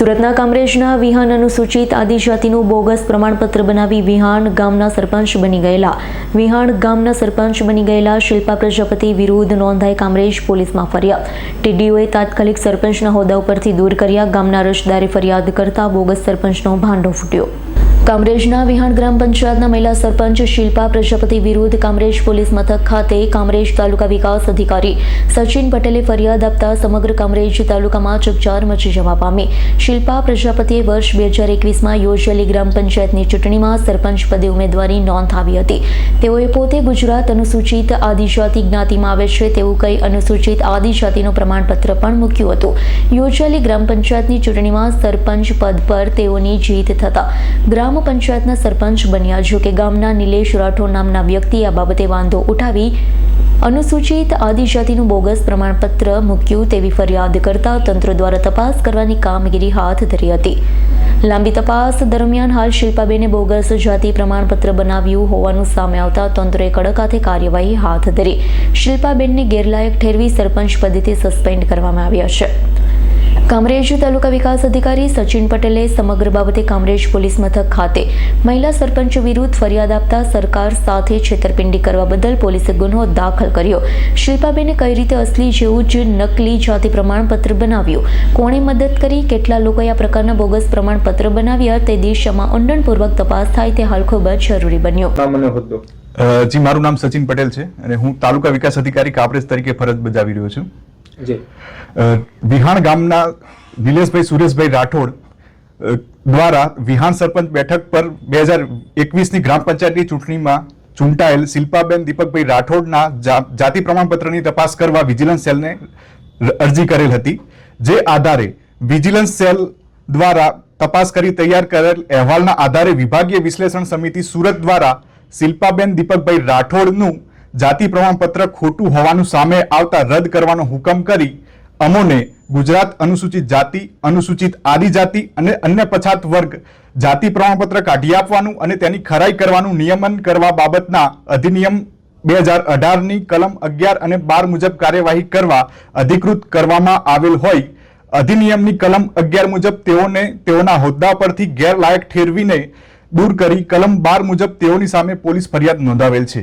સુરતના કામરેજના વિહાન અનુસૂચિત આદિજાતિનું બોગસ પ્રમાણપત્ર બનાવી વિહાણ ગામના સરપંચ બની ગયેલા. વિહાણ ગામના સરપંચ બની ગયેલા શિલ્પા પ્રજાપતિ વિરુદ્ધ નોંધાઈ કામરેજ પોલીસમાં ફરિયાદ. ટીડીઓએ તાત્કાલિક સરપંચના હોદ્દા ઉપરથી દૂર કર્યા. ગામના રજદારે ફરિયાદ કરતા બોગસ સરપંચનો ભાંડો ફૂટ્યો. કામરેજના વિહાણ ગ્રામ પંચાયતના મહિલા સરપંચ શિલ્પા પ્રજાપતિ વિરુદ્ધ કામરેજ પોલીસ મથક ખાતે કામરેજ તાલુકા વિકાસ અધિકારી સચિન પટેલે ફરિયાદ આપતા સમગ્ર કામરેજ તાલુકામાં ચકચાર મચી જવા પામી. શિલ્પા પ્રજાપતિએ વર્ષ બે હજાર એકવીસમાં યોજેલી ગ્રામ પંચાયતની ચૂંટણીમાં સરપંચ પદે ઉમેદવારી નોંધાવી હતી. તેઓએ પોતે ગુજરાત અનુસૂચિત આદિજાતિ જ્ઞાતિમાં આવે છે તેવું કહી અનુસૂચિત આદિજાતિનું પ્રમાણપત્ર પણ મૂક્યું હતું. યોજેલી ગ્રામ પંચાયતની ચૂંટણીમાં સરપંચ પદ પર તેઓની જીત થતા ગ્રામ પંચાયતના સરપંચ બન્યા. જો કે ગામના નિલેશ રાઠોડ નામના વ્યક્તિએ આ બાબતે વાંધો ઉઠાવી અનુસૂચિત આદિજાતિનું બોગસ પ્રમાણપત્ર મૂક્યું તેવી ફરિયાદ કરતા તંત્ર દ્વારા તપાસ કરવાની કામગીરી હાથ ધરી હતી. લાંબી તપાસ દરમિયાન હાલ શિલ્પાબેને બોગસ જાતિ પ્રમાણપત્ર બનાવ્યું હોવાનું સામે આવતા તંત્રએ કડક હાથે કાર્યવાહી હાથ ધરી. શિલ્પાબેનને ગેરલાયક ઠેરવી સરપંચ પદેથી સસ્પેન્ડ કરવામાં આવ્યા છે. કામરેજ તાલુકા વિકાસ અધિકારી સચિન પટેલે સમગ્ર બાબતે કામરેજ પોલીસ મથક ખાતે મહિલા સરપંચ વિરુદ્ધ ફરિયાદ આપતા સરકાર સાથે છેતરપિંડી કરવા બદલ પોલીસે ગુનો દાખલ કર્યો. શિલ્પાબેને કઈ રીતે અસલી જેવું જ નકલી જાતિ પ્રમાણપત્ર બનાવ્યું? કોણે મદદ કરી? કેટલા લોકોએ આ પ્રકારના બોગસ પ્રમાણપત્ર બનાવ્યા? તે દિશામાં ઊંડાણપૂર્વક તપાસ થાય તે હાલ ખૂબ જ જરૂરી બન્યો. જી મારું નામ સચિન પટેલ છે અને હું તાલુકા વિકાસ અધિકારી કાપરેજ તરીકે ફરજ બજાવી રહ્યો છું. વિહાણ ગામના નિલેશભાઈ સુરેશભાઈ રાઠોડ દ્વારા વિહાણ સરપંચ બેઠક પર બે હજાર એકવીસની ગ્રામ પંચાયતની ચૂંટણીમાં ચૂંટાયેલ શિલ્પાબેન દીપકભાઈ રાઠોડના જાતિ પ્રમાણપત્રની તપાસ કરવા વિજિલન્સ સેલને અરજી કરેલ હતી. જે આધારે વિજિલન્સ સેલ દ્વારા તપાસ કરી તૈયાર કરેલ અહેવાલના આધારે વિભાગીય વિશ્લેષણ સમિતિ સુરત દ્વારા શિલ્પાબેન દીપકભાઈ રાઠોડનું જાતિ પ્રમાણપત્ર ખોટું હોવાનું સામે આવતા રદ કરવાનો હુકમ કરી અમોને ગુજરાત અનુસૂચિત જાતિ, અનુસૂચિત આદિજાતિ અને અન્ય પછાત વર્ગ જાતિ પ્રમાણપત્ર કાઢી આપવાનું અને તેની ખરાઈ કરવાનું નિયમન કરવા બાબતના અધિનિયમ બે હજાર અઢારની કલમ અગિયાર અને બાર મુજબ કાર્યવાહી કરવા અધિકૃત કરવામાં આવેલ હોય. અધિનિયમની કલમ અગિયાર મુજબ તેઓને તેઓના હોદ્દા પરથી ગેરલાયક ઠેરવીને દૂર કરી કલમ બાર મુજબ તેઓની સામે પોલીસ ફરિયાદ નોંધાવેલ છે.